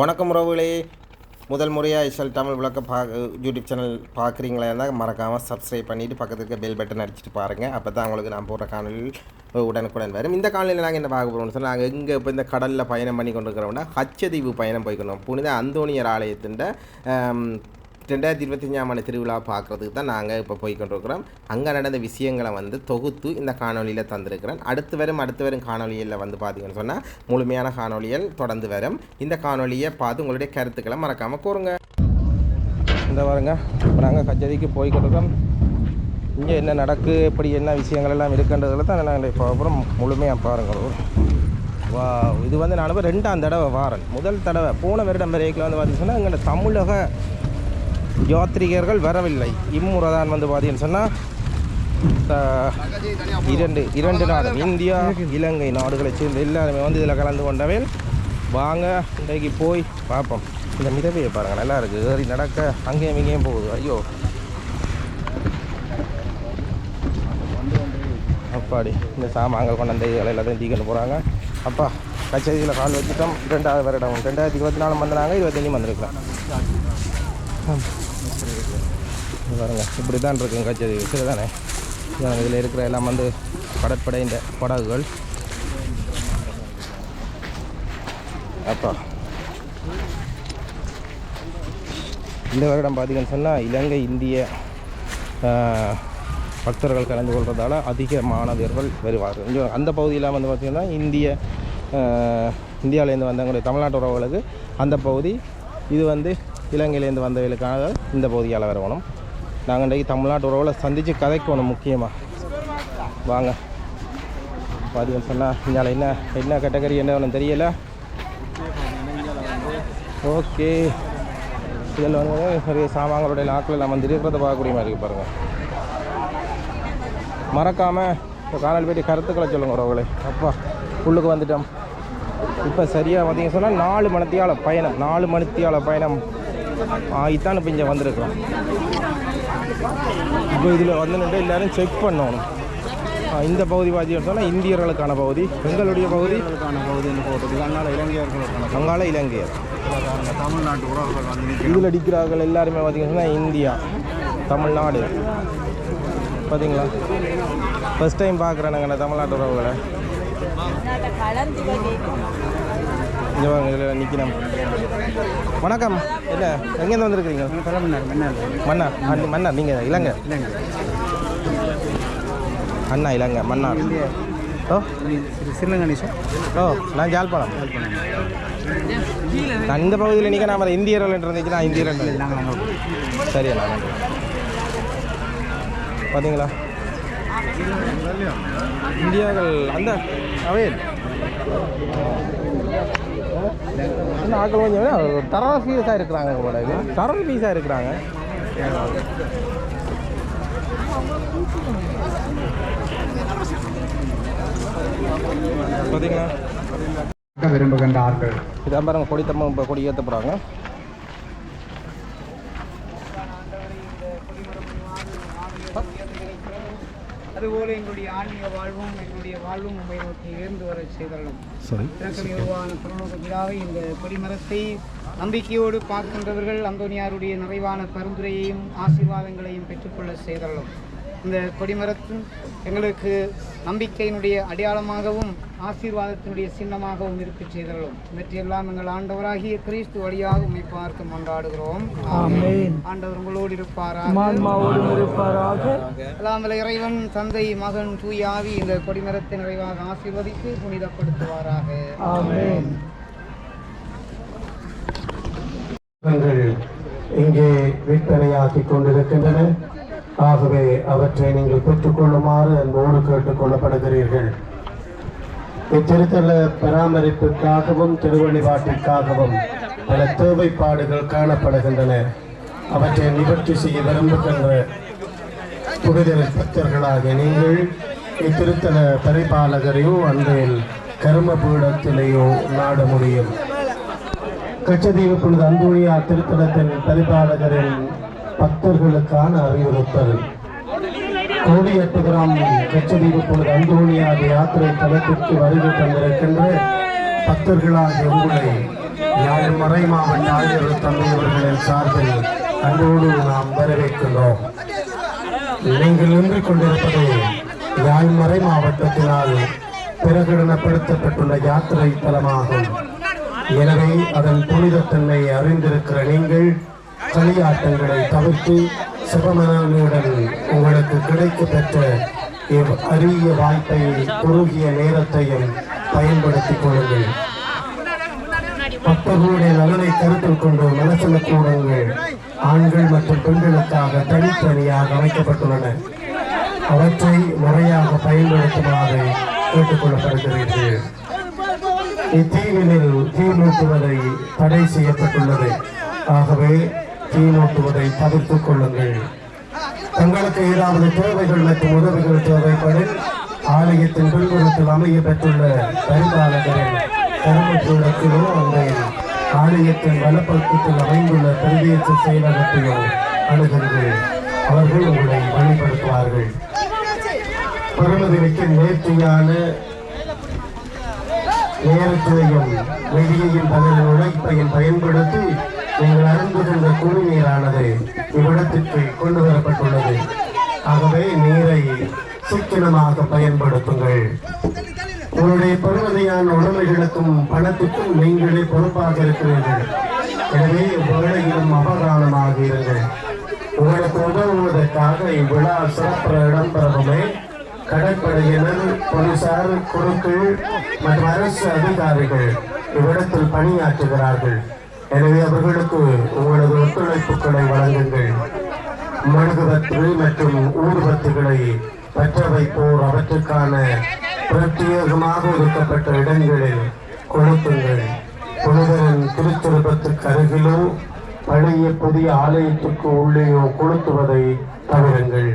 வணக்கம் உறவுகளே. முதல் முறையாக ஐஷல் தமிழ் விளக்க பா யூடியூப் சேனல் பார்க்குறீங்களா இருந்தால் மறக்காமல் சப்ஸ்கிரைப் பண்ணிவிட்டு பக்கத்தில் இருக்க பெல் பட்டன் அடிச்சுட்டு பாருங்கள் அப்போ தான் உங்களுக்கு நான் போடுற காணொலியில் உடனுக்குடன் வரும். இந்த காணொலியில் நாங்கள் என்ன பார்க்க போகிறோம்னு சொன்னால் நாங்கள் இங்கே இப்போ இந்த கடலில் பயணம் பண்ணி கொண்டு இருக்கிறோம்னா ஹச்சதீவு பயணம் போய்க்கணும் புனித அந்தோனியர் ஆலயத்தின் ரெண்டாயிரத்தி இருபத்தஞ்சாம் ஆண்டு திருவிழா பார்க்குறதுக்கு தான் நாங்கள் இப்போ போய்கொண்டிருக்கிறோம் அங்கே நடந்த விஷயங்களை வந்து தொகுத்து இந்த காணொலியில் தந்திருக்கிறேன். அடுத்து வரும் அடுத்து வரும் காணொலியில் வந்து பார்த்தீங்கன்னு சொன்னால் முழுமையான காணொலிகள் தொடர்ந்து வரும். இந்த காணொலியை பார்த்து உங்களுடைய கருத்துக்களை மறக்காமல் கூறுங்க. இந்த பாருங்க இப்போ நாங்கள் கச்சேரிக்கு போய்கொண்டிருக்கிறோம் இங்கே என்ன நடக்கு எப்படி என்ன விஷயங்கள் எல்லாம் இருக்குன்றதுல தான் நாங்கள் இப்போ அப்புறம் முழுமையாக பாருங்கள் வா இது வந்து நான் ரெண்டாம் தடவை வாரன். முதல் தடவை போன வருடம் வரைக்கும் வந்து பார்த்தீங்கன்னா எங்கள் தமிழக யாத்ரிகர்கள் வரவில்லை. இம்முறை தான் வந்து பார்த்தீங்கன்னு சொன்னால் இரண்டு இரண்டு நாடு இந்தியா இலங்கை நாடுகளை சேர்ந்த எல்லாருமே வந்து இதில் கலந்து கொண்டவேல். வாங்க இன்றைக்கு போய் பார்ப்போம். இந்த மிதவையை பாருங்கள் நல்லா இருக்குது ஏறி நடக்க அங்கேயும் இங்கேயும் போகுது. ஐயோ. அப்பாடி இந்த சாமான்கள் கொண்டு அந்த இதுகளை எல்லாத்தையும் தீக்கணும் போகிறாங்க அப்பா கச்சேரியில் கால் வச்சுட்டோம். ரெண்டாவது வருடம். ரெண்டாயிரத்தி இருபத்தி நாலு வந்தாங்க இருபத்தஞ்சும் வந்திருக்கலாம். பாருங்க இப்படி தான் இருக்குங்க கச்சேரி சரி தானே இதில் இருக்கிற எல்லாம் வந்து கடற்படையின் படகுகள். அப்பா. இந்த வருடம் பார்த்தீங்கன்னு சொன்னால் இலங்கை இந்திய பக்தர்கள் கலந்து கொள்வதால் அதிக மாணவர்கள் வருவார்கள். இங்கே அந்த பகுதியெல்லாம் வந்து பார்த்திங்கன்னா இந்திய இந்தியாவிலேருந்து வந்தவங்களுடைய தமிழ்நாட்டு உறவுகளுக்கு அந்த பகுதி இது வந்து இலங்கையிலேருந்து வந்தவர்களுக்காக இந்த பகுதியால் வரணும் நாங்கள் இன்றைக்கு தமிழ்நாட்டு உறவுகளை சந்தித்து கதைக்கணும் முக்கியமாக வாங்க. பார்த்தீங்கன்னு சொன்னால் இந்தியாவில் என்ன என்ன கேட்டகரி என்ன ஒன்றும் தெரியல. ஓகே இதில் வந்து நிறைய சாமான்களுடைய நாட்கள் நம்ம வந்து இருக்கிறத பார்க்கக்கூடிய மாதிரி இருக்கு பாருங்கள் மறக்காமல் இப்போ காணல் போயிட்டு கருத்துக்களை சொல்லுங்க உறவுகளே. அப்பா உள்ளுக்கு வந்துட்டோம். இப்போ சரியாக பார்த்தீங்க சொன்னால் நாலு மணித்தியால பயணம் நாலு மணித்தியால பயணம். ஆகித்தான் இப்போ இங்கே வந்திருக்கிறோம். இப்போ இதில் வந்து எல்லோரும் செக் பண்ணணும். ஆ, இந்த பகுதி பாதி எடுத்தோம்னா இந்தியர்களுக்கான பகுதி எங்களுடைய பகுதி இலங்கையர்களுக்கான வங்காள இலங்கையர். தமிழ்நாட்டு உறவுகள் வந்து இதில் அடிக்கிறார்கள் எல்லாருமே பார்த்தீங்கன்னா இந்தியா தமிழ்நாடு. பார்த்தீங்களா? ஃபஸ்ட் டைம் பார்க்குறேன் நாங்கள் தமிழ்நாட்டு உறவுகளை. இங்கே வாங்க இதில் நிற்கிறோம். வணக்கம். என்ன எங்கேருந்து வந்திருக்கிறீங்க? தலைமன்னார் மன்னா மன்னார். நீங்கள் இலங்கை அண்ணா இலங்கை மன்னார். ஓ. இது ஓ நான் ஜாழ்ப்பாணம். நான் இந்த பகுதியில் நிற்க நான் இந்தியர்கள் இருந்துச்சு நான் இந்தியர்கள் நாங்கள் அங்கே சரி அண்ணா. பார்த்தீங்களா? இந்தியாக்கள் அந்த அவையல் என்ன ஆக்கள் கொஞ்சம் டரர் பீஸாக இருக்கிறாங்க உங்களோட இது. டரர் பீஸாக இருக்கிறாங்க. பார்த்தீங்களா? விரும்புகின்றார்கள் இதான் பாருங்க கொடி தம்ம இப்போ கொடி ஏற்ற போகிறாங்க அதுபோல எங்களுடைய ஆன்மீக வாழ்வும் எங்களுடைய வாழ்வும் உண்மை நோக்கி உயர்ந்து வர இறக்கமிகுவான புறநோக்கு விழாவை இந்த கொடிமரத்தை நம்பிக்கையோடு பார்க்கின்றவர்கள் அந்தோனியாருடைய நிறைவான பரிந்துரையையும் ஆசீர்வாதங்களையும் பெற்றுக்கொள்ள செய்தரலும் இந்த கொடிமரத்தின் எங்களுக்கு நம்பிக்கையினுடைய அடையாளமாகவும் ஆசீர்வாதத்தினுடைய சின்னமாகவும் இருக்க செய்தரலும் இவற்றையெல்லாம் எங்கள் ஆண்டவராகிய கிறிஸ்து வழியாக உண்மை பார்த்து கொண்டாடுகிறோம் ஆண்டவர் உங்களோடு இருப்பாராக. எல்லாம் இறைவன் தந்தை மகன் தூய ஆவி இந்த கொடிமரத்தை நிறைவாக ஆசீர்வதித்து புனிதப்படுத்துவாராக. இங்கே விற்பனையாக்கிக் கொண்டிருக்கின்றன. ஆகவே அவற்றை நீங்கள் பெற்றுக்கொள்ளுமாறு அன்போடு கேட்டுக் கொள்ளப்படுகிறீர்கள் இத்திருத்தல பராமரிப்புக்காகவும் திருவழிபாட்டிற்காகவும் பல தேவைப்பாடுகள் காணப்படுகின்றன. அவற்றை நிவர்த்தி செய்ய விரும்புகின்ற புரிதல் பக்தர்களாக நீங்கள் இத்திருத்தல பரிபாலகரையோ அன்றையில் கரும பீடத்திலேயோ நாட முடியும். கச்சதீவு புனித அந்தோனியா திருத்தலத்தின் பரிபாலகரின் பக்தர்களுக்கான அறிவுறுத்தல். கோடியட்டுகிராம் கச்சதீவு பொழுது அந்தோனியா யாத்திரை தளத்திற்கு வருகை தந்திருக்கின்ற பக்தர்களாக உங்களை யாழ் மறை மாவட்ட ஆயர் தந்தை அவர்களின் சார்பில் அன்போடு நாம் வரவேற்கின்றோம். நீங்கள் நின்று கொண்டிருப்பது யாழ் மறை மாவட்டத்தினால் பிரகடனப்படுத்தப்பட்டுள்ள யாத்திரை தலமாகும். எனவே அதன் புனிதத்தன்மையை அறிந்திருக்கிற நீங்கள் களியாட்டங்களை தவிர்த்து சிவமனனுடன் உங்களுக்கு கிடைக்க பெற்ற அரிய வாய்ப்பை குறுகிய நேரத்தையும் பயன்படுத்திக் கொள்ளுங்கள். பக்தர்களுடைய நலனை கருத்தில் கொண்டு மனசல கூடங்கள். ஆண்கள் மற்றும் பெண்களுக்காக தனித்தனியாக அமைக்கப்பட்டுள்ளன. அவற்றை முறையாக பயன்படுத்துமாறு கேட்டுக்கொள்ளப்படுகிறது இத்தீவினில் தீ மூட்டுவதை தடை செய்யப்பட்டுள்ளது. ஆகவே தீமூட்டுவதை தவிர்த்துக் கொள்ளுங்கள். தங்களுக்கு ஏதாவது தேவைகள் மற்றும் உதவிகள் தேவைப்படும் ஆலயத்தின் பின்புறத்தில் அமைய பெற்றுள்ள பரிபாலகரின் கருமப்பீடத்திலோ அங்கே ஆலயத்தின் வலப்பக்கத்தில் அமைந்துள்ள பிரதேச செயலகத்திலோ அணுகுங்கள். அவர்கள் உங்களை வழிபடுத்துவார்கள். பெருமதிக்கு நேர்த்தியான நேரத்தையும் வெளியையும் தனது உழைப்பையும் பயன்படுத்தி இவ்விடத்திற்கு கொண்டு வரப்பட்டுள்ளது ஆகவே நீரை சிக்கனமாக பயன்படுத்துங்கள். உங்களுடைய பெருமதியான உடமைகளுக்கும் பணத்துக்கும் நீங்களே பொறுப்பாக இருக்கிறீர்கள். எனவே வேலையிலும் அவதானமாக இருங்கள். உங்களுக்கு உதவுவதற்காக இவ்விழா சிறப்பு இடம்பெறவுமே கடற்படையினர் போலீசார் குழுக்கள் மற்றும் அரசு அதிகாரிகள் இவ்விடத்தில் பணியாற்றுகிறார்கள். எனவே அவர்களுக்கு உங்களது ஒத்துழைப்புகளை வழங்குங்கள். மெழுகுவர்த்தி மற்றும் ஊர்வத்திகளை பெற்ற வைப்போர் அவற்றுக்கான பிரத்யேகமாக ஒதுக்கப்பட்ட இடங்களில் கொளுத்துங்கள் புனிதரின் திருச்சிருப்பத்துக்கு அருகிலோ பழைய புதிய ஆலயத்திற்கு உள்ளேயோ கொளுத்துவதை தவிருங்கள்